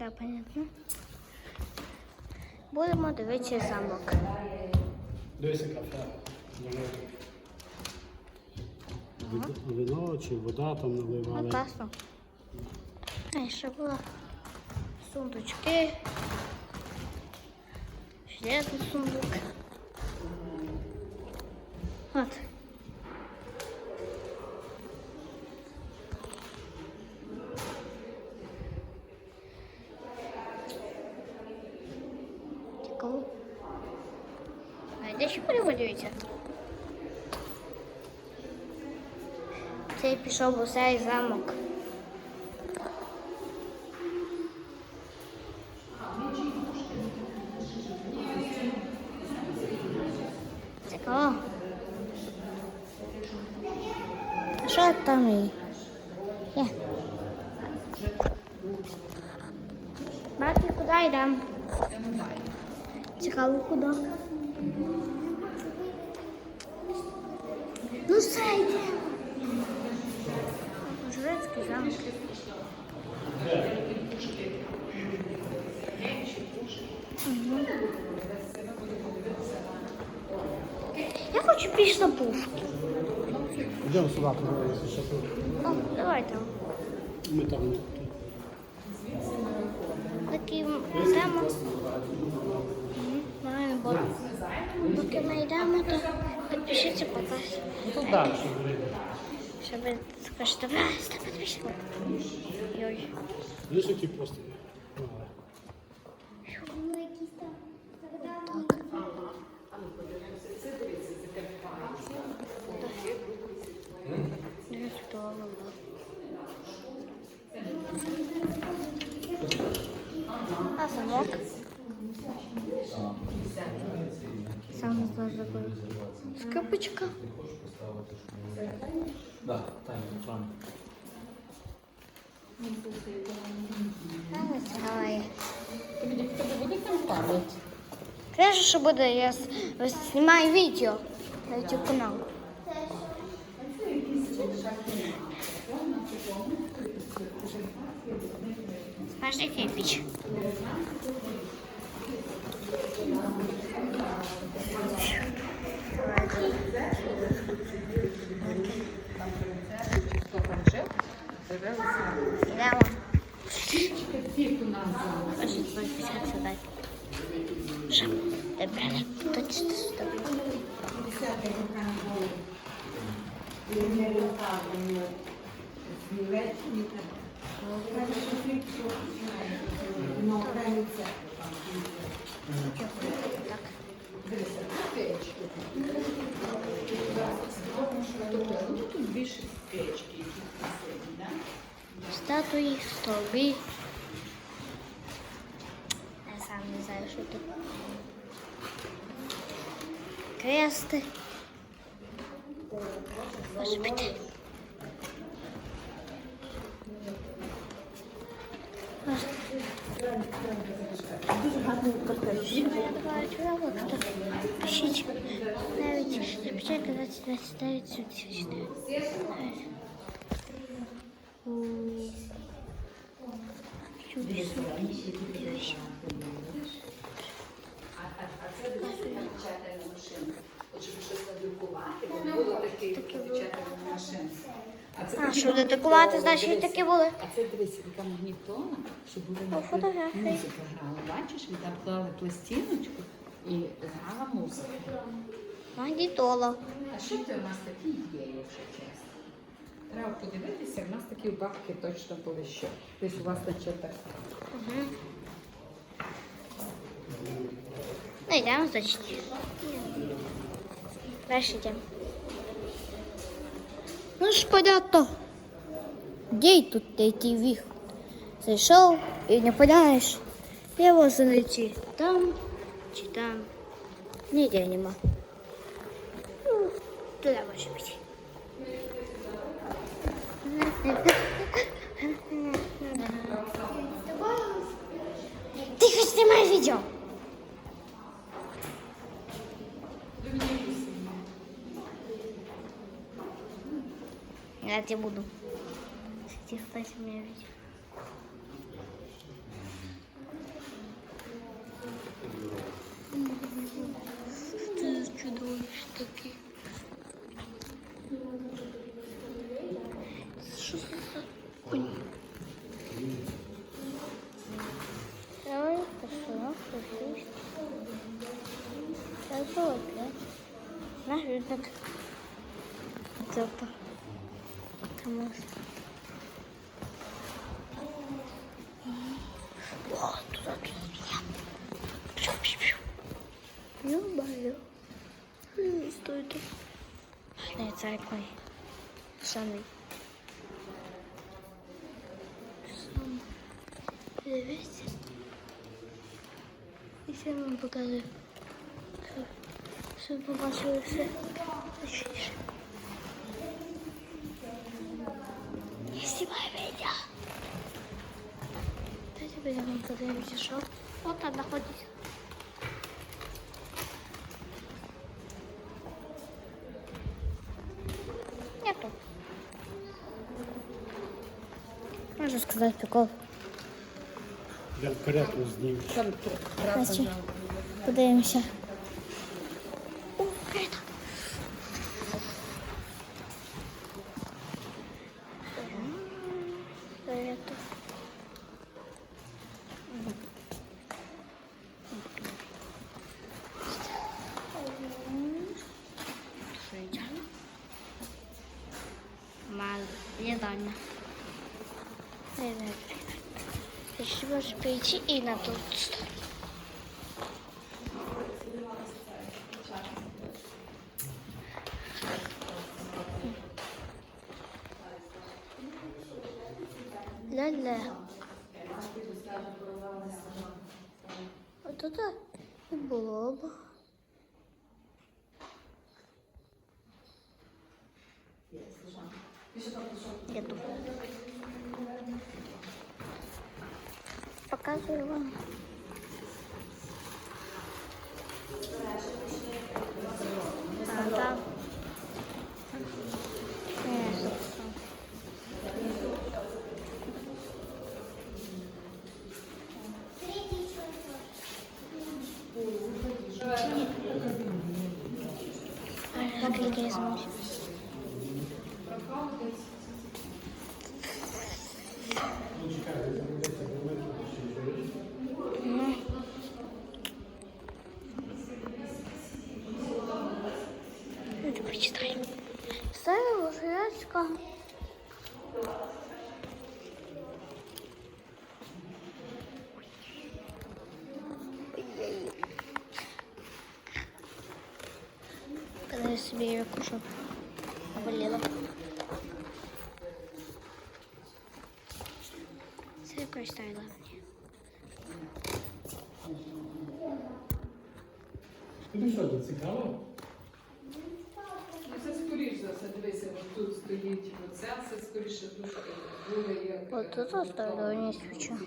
Да, понятно. Будемо дивитися замок. Дивися кафе. Вино- Вино чи вода там Ну, наливали. класно. А, ще було сундучки. Железний сундук. От. де ще переводюється? Цей пішов у цей замок. Цікаво. А що там є? Є. Бати, куди йдемо? Цікаво, куди? Жрецький замок. Мгм. Я хочу більше на пушки. Йдемо сюди, подивимося, що тут. О, давай там. Ми там не Такий замок. Маю бо поки ми йдемо, то підпишіться, показ. Тут далі, щоб вийде. Щоб ви скажете, раз, та підпишіться. Йой. Видиш, які просто. Не здорово. А замок? Сам знаю такой. Скрипочка. Да, тайний екран. А, ось Тобі буде там пам'ять? Конечно, що буде, я с- знімаю відео на YouTube канал. Смажний кирпич. Добре, точно сюди. Так. Тут більше спечки, які красиві, да? Статуї, столби. Я сам не знаю, що тут. Крести. Може бути. Дуже гарний картель. Пишіть навіть запечатка 2029 сюди. А це печатальна машина. От щоб щось надрукувати, бо було таке печатальна машина. А щоб магнітоли, значить такі були. А це дивись, така магнітола, щоб була ніби фотографії. музика грала. Бачиш, ми там клали пластиночку і грала музика. Магнітола. А що це у нас такі є, якщо чесно? Треба подивитися, в нас такі бабки точно були що. Десь у вас так. Угу. Ну, йдемо, значить. Дальше йдемо. Ну ж, понятно. Где тут найти выход? Зайшов и не понимаешь, его найти там чи там. Нигде нема. Ну, туда може бути. Тихо, снимай видео. Я тебе буду. Кстати, кстати, у меня видео. Ты чудовище такие. Что за хуйня? Давай, пошла, пошли. Это вот, да? Наш рынок. Это Пшу, пшу, пшу. Ё-моё. М, Стой тут. Не церквой. Самый. Сам. Дивіться. І ще вам покажу. Щоб, щоб побачили все. точніше. Я знімаю відео. Давайте підемо подивимося, що от там знаходиться. Нету. Можу сказати прикол. Я карету зніму. Там трапа Бачу. на- Не знаю. Ты можешь перейти и на ту сторону. Ля-ля. От это і було б. Я тут. Показую вам. А, там. Е, собственно. Скільки я зможу? Ну. Это почитай. Ставила жрачка. Когда я себе ее кушал, болела. Все якось ставила мені. Тобі що, це цікаво? стоїть оця, це скоріше тут буде як... От е, тут оставила, не свічу.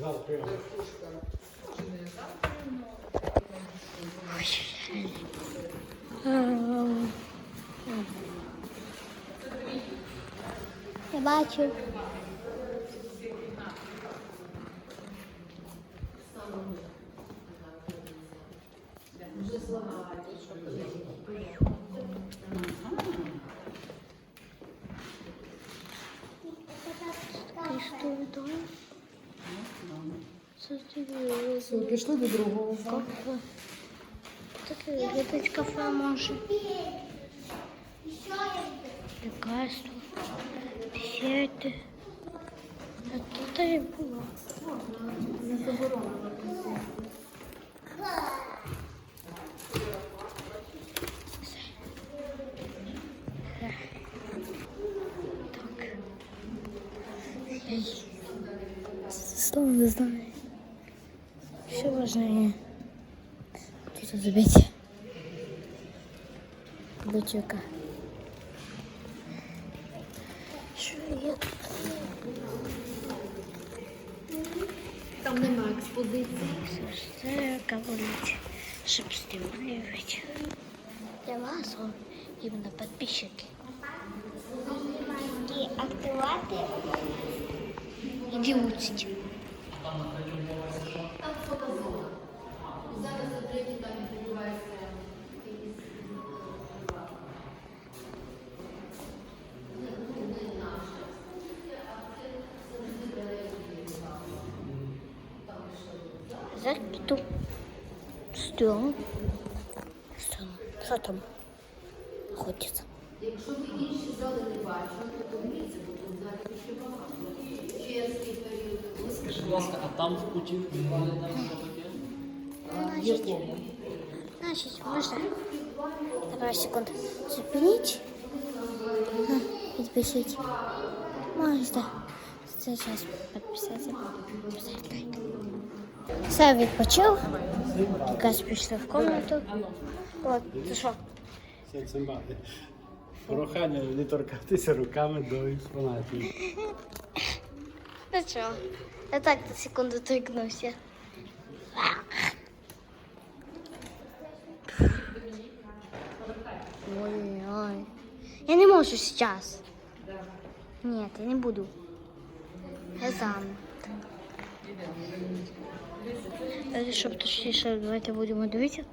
Зараз прямо. Верхушка. Чи не завтра, Я бачу. Все, пішли до другого. кафе. Таке якесь кафе може. Лекарство. Десерти. А тут і було. Не заборонено. Слово не знаю. Все важнее. Тут забить. Бычка. Що є тут? Там нема експозиції. Це кавулить, щоб стимулировать. Для вас, он, именно подписчики. І активати. Іди учить. Закіту. Да. Що, що там? Хочеться. Скажи, будь ласка, а там в куті підвали нам що таке? Значить, значить, можна. Давай секунду. Зупиніть. А, Підпишіть. Можна. Сейчас підписати. Підписати. Все відпочив. Якраз пішли в комнату. От, ти що? Як цимбати. Прохання не торкатися руками до експонатів. Ну що? Я так на секунду торкнувся. Ой-ой. Я не можу сейчас. Нет, я не буду. Я сам. Е, Щоб точніше, давайте будемо дивитися.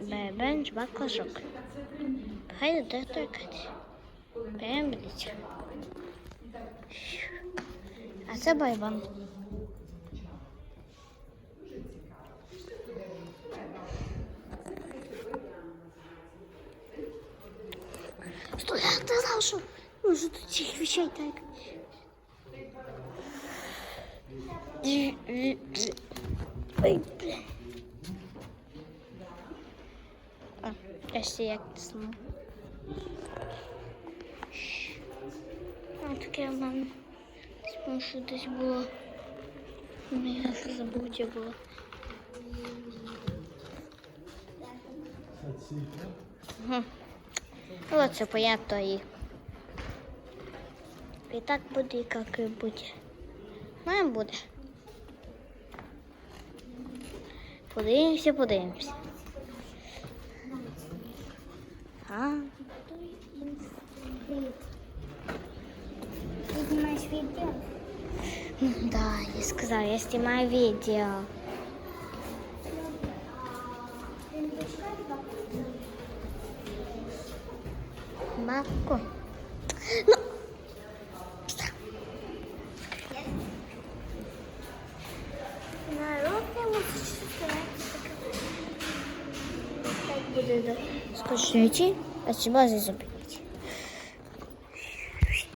Бебен, жбак, клашок. Хай де. Прямо близько. А це байбан. Стой, я сказав, що може тут цих вещей так. Ой, бля. А, я ще як сну. А таке в мене. Тому що десь було. Ну, я вже забув, де було. Мгм. Ну, от це понятно і. І так буде, і як і буде. Має буде. Подивимося, подивимося. А, Ты снимаешь видео? да, я сказала, я снимаю видео. Бабку. Ну. Народ не мусить Идти, а спасибо за зубы.